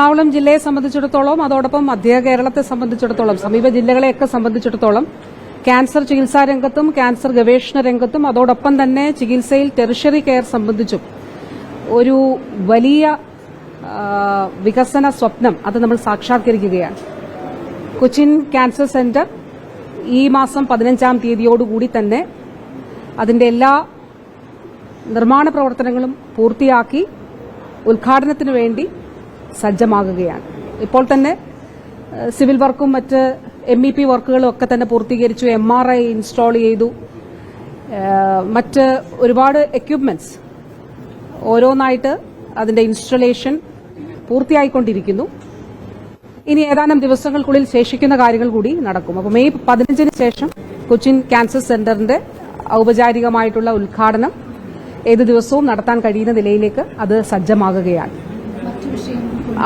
എറണാകുളം ജില്ലയെ സംബന്ധിച്ചിടത്തോളം അതോടൊപ്പം മധ്യ കേരളത്തെ സംബന്ധിച്ചിടത്തോളം സമീപ ജില്ലകളെയൊക്കെ സംബന്ധിച്ചിടത്തോളം ക്യാൻസർ ചികിത്സാ രംഗത്തും ക്യാൻസർ ഗവേഷണ രംഗത്തും അതോടൊപ്പം തന്നെ ചികിത്സയിൽ ടെറിഷറി കെയർ സംബന്ധിച്ചും ഒരു വലിയ വികസന സ്വപ്നം അത് നമ്മൾ സാക്ഷാത്കരിക്കുകയാണ്. കൊച്ചിൻ ക്യാൻസർ സെന്റർ ഈ മാസം പതിനഞ്ചാം തീയതിയോടുകൂടി തന്നെ അതിന്റെ എല്ലാ നിർമ്മാണ പ്രവർത്തനങ്ങളും പൂർത്തിയാക്കി ഉദ്ഘാടനത്തിനു വേണ്ടി സജ്ജമാകുകയാണ്. ഇപ്പോൾ തന്നെ സിവിൽ വർക്കും മറ്റ് എം ഇ പി വർക്കുകളും ഒക്കെ തന്നെ പൂർത്തീകരിച്ചു എം ആർ ഐ ഇൻസ്റ്റാൾ ചെയ്തു. മറ്റ് ഒരുപാട് എക്യുപ്മെന്റ്സ് ഓരോന്നായിട്ട് അതിന്റെ ഇൻസ്റ്റലേഷൻ പൂർത്തിയായിക്കൊണ്ടിരിക്കുന്നു. ഇനി ഏതാനും ദിവസങ്ങൾക്കുള്ളിൽ ശേഷിക്കുന്ന കാര്യങ്ങൾ കൂടി നടക്കും. അപ്പോൾ മെയ് പതിനഞ്ചിന് ശേഷം കൊച്ചിൻ ക്യാൻസർ സെന്ററിന്റെ ഔപചാരികമായിട്ടുള്ള ഉദ്ഘാടനം ഏത് ദിവസവും നടത്താൻ കഴിയുന്ന നിലയിലേക്ക് അത് സജ്ജമാകുകയാണ്.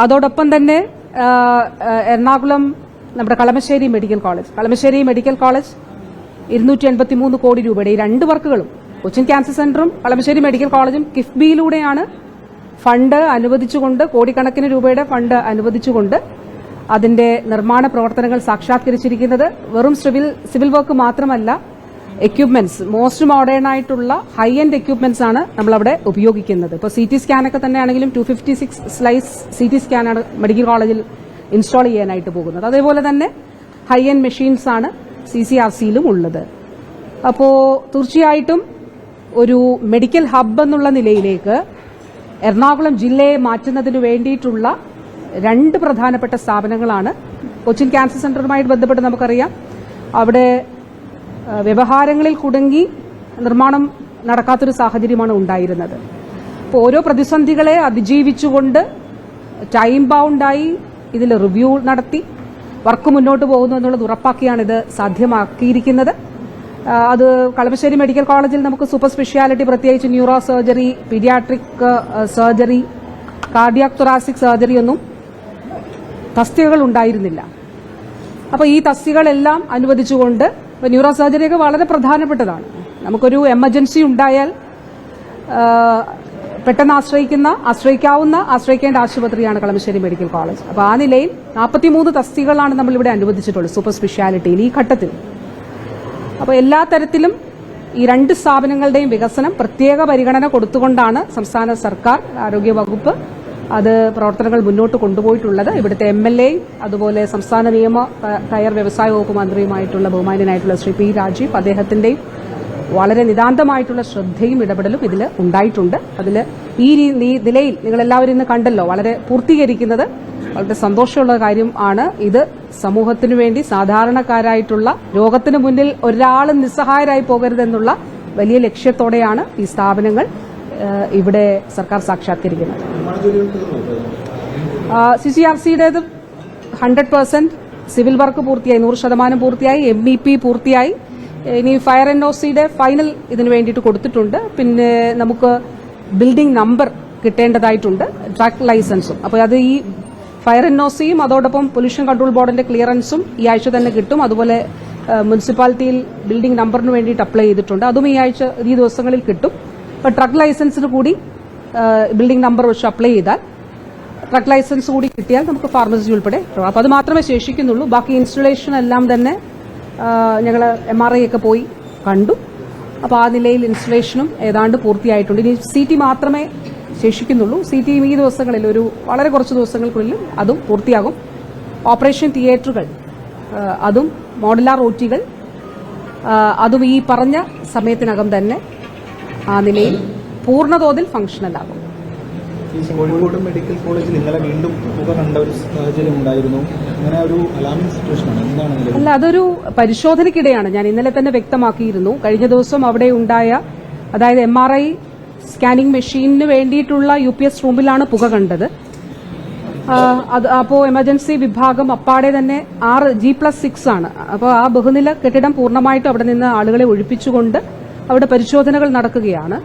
അതോടൊപ്പം തന്നെ എറണാകുളം നമ്മുടെ Kalamassery medical college. Kalamassery medical college ഇരുന്നൂറ്റി എൺപത്തിമൂന്ന് കോടി രൂപയുടെ ഈ രണ്ട് വർക്കുകളും കൊച്ചിൻ ക്യാൻസർ സെന്ററും കളമശ്ശേരി മെഡിക്കൽ കോളേജും കിഫ്ബിയിലൂടെയാണ് ഫണ്ട് അനുവദിച്ചുകൊണ്ട് കോടിക്കണക്കിന് രൂപയുടെ ഫണ്ട് അനുവദിച്ചുകൊണ്ട് അതിന്റെ നിർമ്മാണ പ്രവർത്തനങ്ങൾ സാക്ഷാത്കരിച്ചിരിക്കുന്നത്. വെറും സിവിൽ സിവിൽ വർക്ക് മാത്രമല്ല എക്യുപ്മെന്റ്സ് മോസ്റ്റ് മോഡേൺ ആയിട്ടുള്ള ഹൈ എൻഡ് എക്യുപ്മെന്റ്സ് ആണ് നമ്മൾ അവിടെ ഉപയോഗിക്കുന്നത് ഇപ്പോൾ സി ടി സ്കാനൊക്കെ തന്നെയാണെങ്കിലും two fifty six slice C T സ്കാനാണ് medical കോളേജിൽ ഇൻസ്റ്റാൾ ചെയ്യാനായിട്ട് പോകുന്നത്. അതേപോലെ തന്നെ ഹൈ എൻഡ് മെഷീൻസ് ആണ് സി സി ആർ സിയിലും ഉള്ളത്. അപ്പോൾ തീർച്ചയായിട്ടും ഒരു മെഡിക്കൽ ഹബ് എന്നുള്ള നിലയിലേക്ക് എറണാകുളം ജില്ലയെ മാറ്റുന്നതിന് വേണ്ടിയിട്ടുള്ള രണ്ട് പ്രധാനപ്പെട്ട സ്ഥാപനങ്ങളാണ്. കൊച്ചിൻ ക്യാൻസർ സെന്ററുമായിട്ട് ബന്ധപ്പെട്ട് നമുക്കറിയാം. അവിടെ വ്യവഹാരങ്ങളിൽ കുടുങ്ങി നിർമ്മാണം നടക്കാത്തൊരു സാഹചര്യമാണ് ഉണ്ടായിരുന്നത്. അപ്പോൾ ഓരോ പ്രതിസന്ധികളെ അതിജീവിച്ചുകൊണ്ട് ടൈം ബൗണ്ടായി ഇതിൽ റിവ്യൂ നടത്തി വർക്ക് മുന്നോട്ട് പോകുന്നു എന്നുള്ളത് ഉറപ്പാക്കിയാണ് ഇത് സാധ്യമാക്കിയിരിക്കുന്നത്. അത് കളമശ്ശേരി മെഡിക്കൽ കോളേജിൽ നമുക്ക് സൂപ്പർ സ്പെഷ്യാലിറ്റി പ്രത്യേകിച്ച് neuro surgery paediatric surgery cardiac thoracic surgery ഒന്നും തസ്തികകൾ ഉണ്ടായിരുന്നില്ല. അപ്പോൾ ഈ തസ്തികളെല്ലാം അനുവദിച്ചുകൊണ്ട് ഇപ്പോൾ ന്യൂറോ സർജറിയൊക്കെ വളരെ പ്രധാനപ്പെട്ടതാണ്. നമുക്കൊരു എമർജൻസി ഉണ്ടായാൽ പെട്ടെന്ന് ആശ്രയിക്കുന്ന ആശ്രയിക്കാവുന്ന ആശ്രയിക്കേണ്ട ആശുപത്രിയാണ് കളമശ്ശേരി മെഡിക്കൽ കോളേജ്. അപ്പോൾ ആ നിലയിൽ നാൽപ്പത്തിമൂന്ന് തസ്തികളാണ് നമ്മളിവിടെ അനുവദിച്ചിട്ടുള്ളത് സൂപ്പർ സ്പെഷ്യാലിറ്റിയിൽ ഈ ഘട്ടത്തിൽ. അപ്പോൾ എല്ലാ തരത്തിലും ഈ രണ്ട് സ്ഥാപനങ്ങളുടെയും വികസനം പ്രത്യേക പരിഗണന കൊടുത്തുകൊണ്ടാണ് സംസ്ഥാന സർക്കാർ ആരോഗ്യ വകുപ്പ് അത് പ്രവർത്തനങ്ങൾ മുന്നോട്ട് കൊണ്ടുപോയിട്ടുള്ളത് ഇവിടുത്തെ എം എൽ എ അതുപോലെ സംസ്ഥാന നിയമ കയർ വ്യവസായ വകുപ്പ് മന്ത്രിയുമായിട്ടുള്ള ബഹുമാന്യനായിട്ടുള്ള ശ്രീ പി രാജീവ് അദ്ദേഹത്തിന്റെയും വളരെ നിതാന്തമായിട്ടുള്ള ശ്രദ്ധയും ഇടപെടലും ഇതിൽ ഉണ്ടായിട്ടുണ്ട്. അതിൽ ഈ നിലയിൽ നിങ്ങളെല്ലാവരും ഇന്ന് കണ്ടല്ലോ വളരെ പൂർത്തീകരിക്കുന്നത് വളരെ സന്തോഷമുള്ള കാര്യം ആണ്. ഇത് സമൂഹത്തിനു വേണ്ടി സാധാരണക്കാരായിട്ടുള്ള രോഗത്തിന് മുന്നിൽ ഒരാളും നിസ്സഹായരായി പോകരുതെന്നുള്ള വലിയ ലക്ഷ്യത്തോടെയാണ് ഈ സ്ഥാപനങ്ങൾ ഇവിടെ സർക്കാർ സാക്ഷാത്കരിക്കുന്നത്. സി സി ആർ സിയുടേത് ഹൺഡ്രഡ് പെർസെന്റ് സിവിൽ വർക്ക് പൂർത്തിയായി നൂറ് ശതമാനം പൂർത്തിയായി എം ഇ പി പൂർത്തിയായി. ഇനി ഫയർ എൻ ഒ സിയുടെ ഫൈനൽ ഇതിനു വേണ്ടിയിട്ട് കൊടുത്തിട്ടുണ്ട്. പിന്നെ നമുക്ക് ബിൽഡിംഗ് നമ്പർ കിട്ടേണ്ടതായിട്ടുണ്ട് ട്രാക്ക് ലൈസൻസും അപ്പോൾ അത് ഈ ഫയർ എൻ ഒ സിയും അതോടൊപ്പം പൊല്യൂഷൻ കൺട്രോൾ ബോർഡിന്റെ ക്ലിയറൻസും ഈ ആഴ്ച തന്നെ കിട്ടും. അതുപോലെ മുനിസിപ്പാലിറ്റിയിൽ ബിൽഡിംഗ് നമ്പറിന് വേണ്ടിയിട്ട് അപ്ലൈ ചെയ്തിട്ടുണ്ട്. അതും ഈ ആഴ്ച ഈ ദിവസങ്ങളിൽ കിട്ടും. അപ്പോൾ ട്രക്ക് ലൈസൻസിന് കൂടി ബിൽഡിംഗ് നമ്പർ വെച്ച് അപ്ലൈ ചെയ്താൽ ട്രക്ക് ലൈസൻസ് കൂടി കിട്ടിയാൽ നമുക്ക് ഫാർമസി ഉൾപ്പെടെ. അപ്പോൾ അത് മാത്രമേ ശേഷിക്കുന്നുള്ളൂ. ബാക്കി ഇൻസ്റ്റലേഷൻ എല്ലാം തന്നെ ഞങ്ങൾ എം ആർ ഐ ഒക്കെ പോയി കണ്ടു. അപ്പോൾ ആ നിലയിൽ ഇൻസ്റ്റലേഷനും ഏതാണ്ട് പൂർത്തിയായിട്ടുണ്ട്. ഇനി സി ടി മാത്രമേ ശേഷിക്കുന്നുള്ളൂ. സി ടി ഈ ദിവസങ്ങളിൽ ഒരു വളരെ കുറച്ച് ദിവസങ്ങൾക്കുള്ളിൽ അതും പൂർത്തിയാകും. ഓപ്പറേഷൻ തിയേറ്ററുകൾ അതും മോഡലാർ ടികൾ അതും ഈ പറഞ്ഞ സമയത്തിനകം തന്നെ ആ നിലയിൽ പൂർണതോതിൽ ഫംഗ്ഷണൽ ആകും. കോഴിക്കോട് മെഡിക്കൽ കോളേജിൽ ഇന്നലെ വീണ്ടും പുക കണ്ട ഒരു സാഹചര്യം ഉണ്ടായിരുന്നു. അങ്ങനെ ഒരു അലാമിംഗ് എന്താണ് നിലവിൽ? അല്ല അതൊരു പരിശോധനയ്ക്കിടെയാണ്. ഞാൻ ഇന്നലെ തന്നെ വ്യക്തമാക്കിയിരുന്നു. കഴിഞ്ഞ ദിവസം അവിടെ ഉണ്ടായ അതായത് എം ആർ ഐ സ്കാനിംഗ് മെഷീനിന് വേണ്ടിയിട്ടുള്ള യു പി എസ് റൂമിലാണ് പുക കണ്ടത്. അത് അപ്പോൾ എമർജൻസി വിഭാഗം അപ്പാടെ തന്നെ ആറ് ജി പ്ലസ് സിക്സ് ആണ്. അപ്പോൾ ആ ബഹുനില കെട്ടിടം പൂർണമായിട്ടും അവിടെ നിന്ന് ആളുകളെ ഒഴിപ്പിച്ചുകൊണ്ട് അവിടെ പരിശോധനകൾ നടക്കുകയാണ്.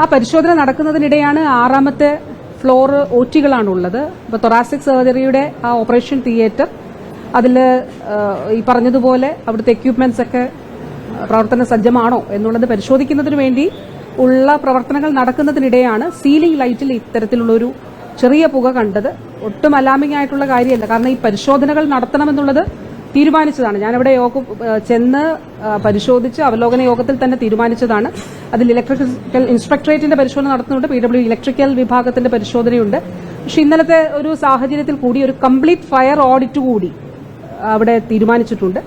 ആ പരിശോധന നടക്കുന്നതിനിടെയാണ് ആറാമത്തെ ഫ്ലോർ ഓറ്റികളാണുള്ളത് ഇപ്പോൾ തൊറാസിക് സർജറിയുടെ ആ ഓപ്പറേഷൻ തിയേറ്റർ അതിൽ ഈ പറഞ്ഞതുപോലെ അവിടുത്തെ എക്യുപ്മെന്റ്സ് ഒക്കെ പ്രവർത്തന സജ്ജമാണോ എന്നുള്ളത് പരിശോധിക്കുന്നതിന് വേണ്ടി ഉള്ള പ്രവർത്തനങ്ങൾ നടക്കുന്നതിനിടെയാണ് സീലിംഗ് ലൈറ്റിൽ ഇത്തരത്തിലുള്ളൊരു ചെറിയ പുക കണ്ടത്. ഒട്ടും അലാമിംഗ് ആയിട്ടുള്ള കാര്യമല്ല. കാരണം ഈ പരിശോധനകൾ നടത്തണമെന്നുള്ളത് തീരുമാനിച്ചതാണ്. ഞാനവിടെ യോഗം ചെന്ന് പരിശോധിച്ച് അവലോകന യോഗത്തിൽ തന്നെ തീരുമാനിച്ചതാണ്. അതിൽ ഇലക്ട്രിക്കൽ ഇൻസ്പെക്ടറേറ്റിന്റെ പരിശോധന നടത്തുന്നുണ്ട്. പി ഡബ്ല്യു ഇലക്ട്രിക്കൽ വിഭാഗത്തിന്റെ പരിശോധനയുണ്ട്. പക്ഷെ ഇന്നലത്തെ ഒരു സാഹചര്യത്തിൽ കൂടി ഒരു കംപ്ലീറ്റ് ഫയർ ഓഡിറ്റ് കൂടി അവിടെ തീരുമാനിച്ചിട്ടുണ്ട്.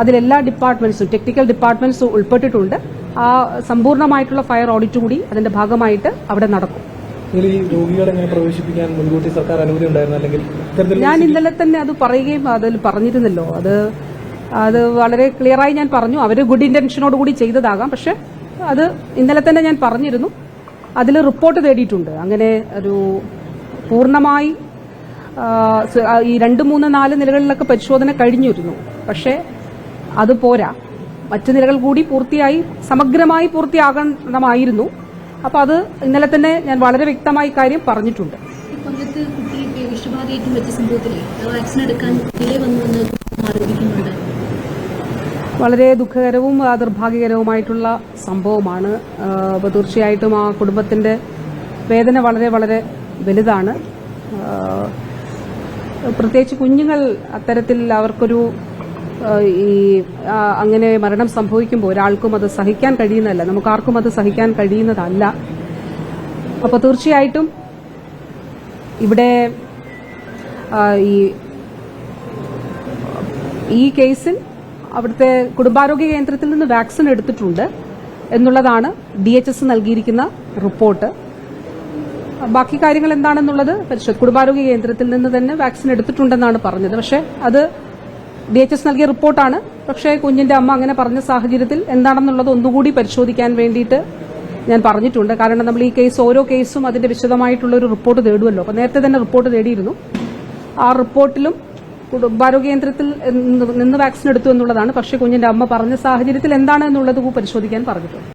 അതിലെല്ലാ ഡിപ്പാർട്ട്മെന്റ്സും ടെക്നിക്കൽ ഡിപ്പാർട്ട്മെന്റ്സും ഉൾപ്പെട്ടിട്ടുണ്ട്. ആ സമ്പൂർണമായിട്ടുള്ള ഫയർ ഓഡിറ്റ് കൂടി അതിന്റെ ഭാഗമായിട്ട് അവിടെ നടക്കും. ഇതിൽ ഈ രോഗികളെ എങ്ങനെ പ്രവേശിപ്പിക്കാൻ മുൻകൂട്ടി സർക്കാർ അനുമതി ഉണ്ടായിരുന്നു? അല്ലെങ്കിൽ ഞാൻ ഇന്നലെ തന്നെ അത് പറയുകയും അതിൽ പറഞ്ഞിരുന്നല്ലോ. അത് അത് വളരെ ക്ലിയറായി ഞാൻ പറഞ്ഞു. അവർ ഗുഡ് ഇന്റൻഷനോട് കൂടി ചെയ്തതാകാം. പക്ഷെ അത് ഇന്നലെ തന്നെ ഞാൻ പറഞ്ഞിരുന്നു. അതിൽ റിപ്പോർട്ട് തേടിയിട്ടുണ്ട്. അങ്ങനെ ഒരു പൂർണമായി ആ, ഈ രണ്ട് മൂന്ന് നാല് നിലകളിലൊക്കെ പരിശോധന കഴിഞ്ഞിരുന്നു. പക്ഷേ അത് പോരാ. മറ്റു നിലകൾ കൂടി പൂർത്തിയായി സമഗ്രമായി പൂർത്തിയാകണമായിരുന്നു. അപ്പോൾ അത് ഇന്നലെ തന്നെ ഞാൻ വളരെ വ്യക്തമായി കാര്യം പറഞ്ഞിട്ടുണ്ട്. വളരെ ദുഃഖകരവും ദുർഭാഗ്യകരവുമായിട്ടുള്ള നിർഭാഗ്യകരവുമായിട്ടുള്ള സംഭവമാണ് അപ്പോൾ തീർച്ചയായിട്ടും ആ കുടുംബത്തിന്റെ വേദന വളരെ വളരെ വലുതാണ്. പ്രത്യേകിച്ച് കുഞ്ഞുങ്ങൾ അത്തരത്തിൽ അവർക്കൊരു ഈ അങ്ങനെ മരണം സംഭവിക്കുമ്പോൾ ഒരാൾക്കും അത് സഹിക്കാൻ കഴിയുന്നതല്ല. നമുക്ക് ആർക്കും അത് സഹിക്കാൻ കഴിയുന്നതല്ല. അപ്പോൾ തീർച്ചയായിട്ടും ഇവിടെ ഈ ഈ കേസിൽ അവിടുത്തെ കുടുംബാരോഗ്യ കേന്ദ്രത്തിൽ നിന്ന് വാക്സിൻ എടുത്തിട്ടുണ്ട് എന്നുള്ളതാണ് ഡി എച്ച് എസ് നൽകിയിരിക്കുന്ന റിപ്പോർട്ട്. ബാക്കി കാര്യങ്ങൾ എന്താണെന്നുള്ളത് പരിശോധന കുടുംബാരോഗ്യ കേന്ദ്രത്തിൽ നിന്ന് തന്നെ വാക്സിൻ എടുത്തിട്ടുണ്ടെന്നാണ് പറഞ്ഞത്. പക്ഷേ അത് ഡി എച്ച് എസ് നൽകിയ റിപ്പോർട്ടാണ്. പക്ഷേ കുഞ്ഞിന്റെ അമ്മ അങ്ങനെ പറഞ്ഞ സാഹചര്യത്തിൽ എന്താണെന്നുള്ളത് ഒന്നുകൂടി പരിശോധിക്കാൻ വേണ്ടിയിട്ട് ഞാൻ പറഞ്ഞിട്ടുണ്ട്. കാരണം നമ്മൾ ഈ കേസ് ഓരോ കേസും അതിന്റെ വിശദമായിട്ടുള്ള ഒരു റിപ്പോർട്ട് തേടുമല്ലോ അപ്പോൾ നേരത്തെ തന്നെ റിപ്പോർട്ട് തേടിയിരുന്നു. ആ റിപ്പോർട്ടിലും കുടുംബാരോഗ്യ കേന്ദ്രത്തിൽ നിന്ന് നിന്ന് വാക്സിൻ എടുത്തു എന്നുള്ളതാണ്. പക്ഷേ കുഞ്ഞിന്റെ അമ്മ പറഞ്ഞ സാഹചര്യത്തിൽ എന്താണ് എന്നുള്ളത് പരിശോധിക്കാൻ പറഞ്ഞിട്ടുണ്ട്.